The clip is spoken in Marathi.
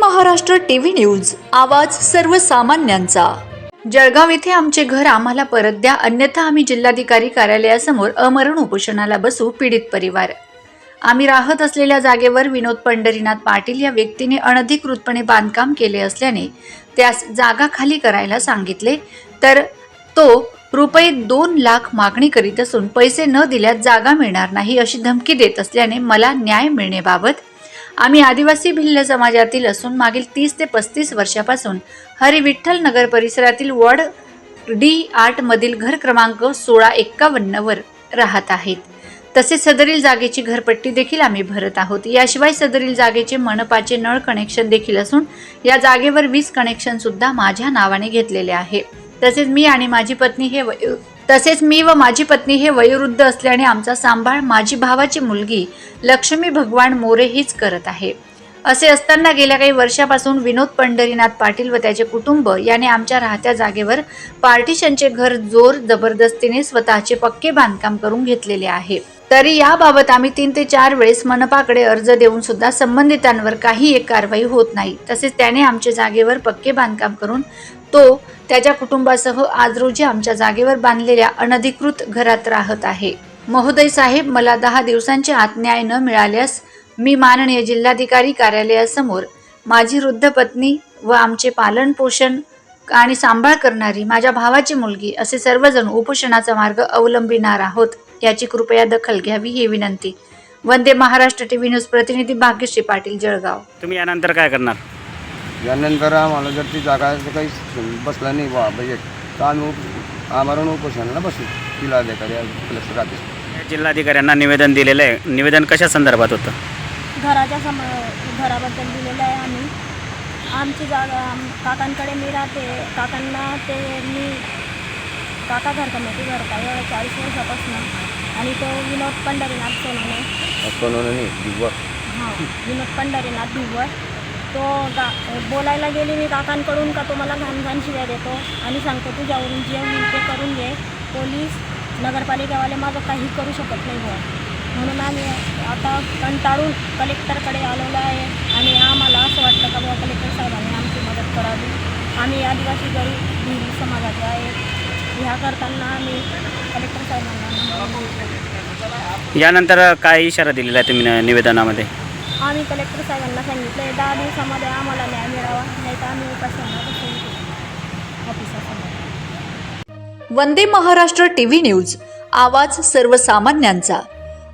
महाराष्ट्र टीव्ही न्यूज आवाज सर्वसामान्यांचा. जळगाव येथे आमचे घर आम्हाला परत द्या अन्यथा आम्ही जिल्हाधिकारी कार्यालयासमोर अमरण उपोषणाला बसू पीडित परिवार. आम्ही राहत असलेल्या जागेवर विनोद पंढरीनाथ पाटील या व्यक्तीने अनधिकृतपणे बांधकाम केले असल्याने त्यास जागा खाली करायला सांगितले तर तो रुपये दोन लाख मागणी करीत असून पैसे न दिल्यास जागा मिळणार नाही अशी धमकी देत असल्याने मला न्याय मिळण्याबाबत आम्ही आदिवासी भिल्ल समाजातील असून मागील तीस ते पस्तीस वर्षापासून हरिविठ्ठल नगर परिसरातील वॉर्ड डी आठमधील घर क्रमांक सोळा एक्कावन्नवर राहत आहेत. तसेच सदरील जागेची घरपट्टी देखील आम्ही भरत आहोत. याशिवाय सदरील जागेचे मनपाचे नळ कनेक्शन देखील असून या जागेवर वीज कनेक्शन सुद्धा माझ्या नावाने घेतलेले आहे. तसेच मी आणि माझी पत्नी हे तसेच मी व माझी पत्नी हे वयोवृद्ध असल्याने आमचा सांभाळ माझी भावाची मुलगी लक्ष्मी भगवान मोरे हीच करत आहे. असे असताना गेल्या काही वर्षापासून विनोद पंढरीनाथ पाटील व त्याचे कुटुंब याने आमच्या राहत्या जागेवर पार्टिशनचे घर जोर जबरदस्तीने स्वतःचे पक्के बांधकाम करून घेतलेले आहे. तरी याबाबत आम्ही तीन ते चार वेळेस मनपाकडे अर्ज देऊन सुद्धा संबंधितांवर काही एक कारवाई होत नाही. तसेच त्याने आमच्या जागेवर पक्के बांधकाम करून तो त्याच्या कुटुंबासह आज रोजी आमच्या जागेवर बांधलेल्या अनधिकृत घरात राहत आहे. महोदय साहेब मला दहा दिवसांच्या आत न्याय न मिळाल्यास मी माननीय जिल्हाधिकारी कार्यालयासमोर माझी वृद्ध पत्नी व आमचे पालन पोषण आणि सांभाळ करणारी माझ्या भावाची मुलगी असे सर्वजण उपोषणाचा मार्ग अवलंबिणार आहोत याची कृपया दखल घ्यावी ही विनंती. वंदे महाराष्ट्र टीव्ही न्यूज प्रतिनिधी भाग्यश्री पाटील जळगाव. तुम्ही यानंतर काय करणार? यानंतर आम्हाला जर ती जागा काही बसला नाही बा बजेट तर आम्ही उप आमरण उपोषणाला बसू जिल्हाधिकारी जिल्हाधिकाऱ्यांना निवेदन दिलेलं आहे. निवेदन कशा संदर्भात होतं? घराच्या सम घराबद्दल दिलेलं आहे आम्ही. आमची जागा आम- काकांकडे मी राहते. काकांना ते मी काका घर कमिटी करता एवढ्या चाळीस वर्षापासून. आणि तो विनोद पंढरीनाथ सोनवणे. बनवलं नाही दिवस हां विनोद पंढरीनाथ भिवर तो गा बोलायला गेली मी काकांकडून का तो मला घाण घाण शिव्या देतो आणि सांगतो तुझ्यावरून जे होईल ते करून घे. पोलीस नगरपालिकावाले माझं काही करू शकत नाही बुवा म्हणून आम्ही आता कंटाळून कलेक्टरकडे आलेलो आहे. आणि आम्हाला असं वाटतं का बुवा कलेक्टर साहेबांनी आमची मदत करावी? आम्ही आदिवासी गरीब भिल्ल समाजाचे आहे ह्या करताना आम्ही कलेक्टर साहेबांना यानंतर काय इशारा दिलेला आहे तुम्ही निवेदनामध्ये? आम्ही कलेक्टर साहेबांना सांगितलं आहे दहा दिवसामध्ये आम्हाला न्याय मिळावा नाही तर आम्ही उपासना वंदे महाराष्ट्र टीव्ही न्यूज आवाज सर्वसामान्यांचा.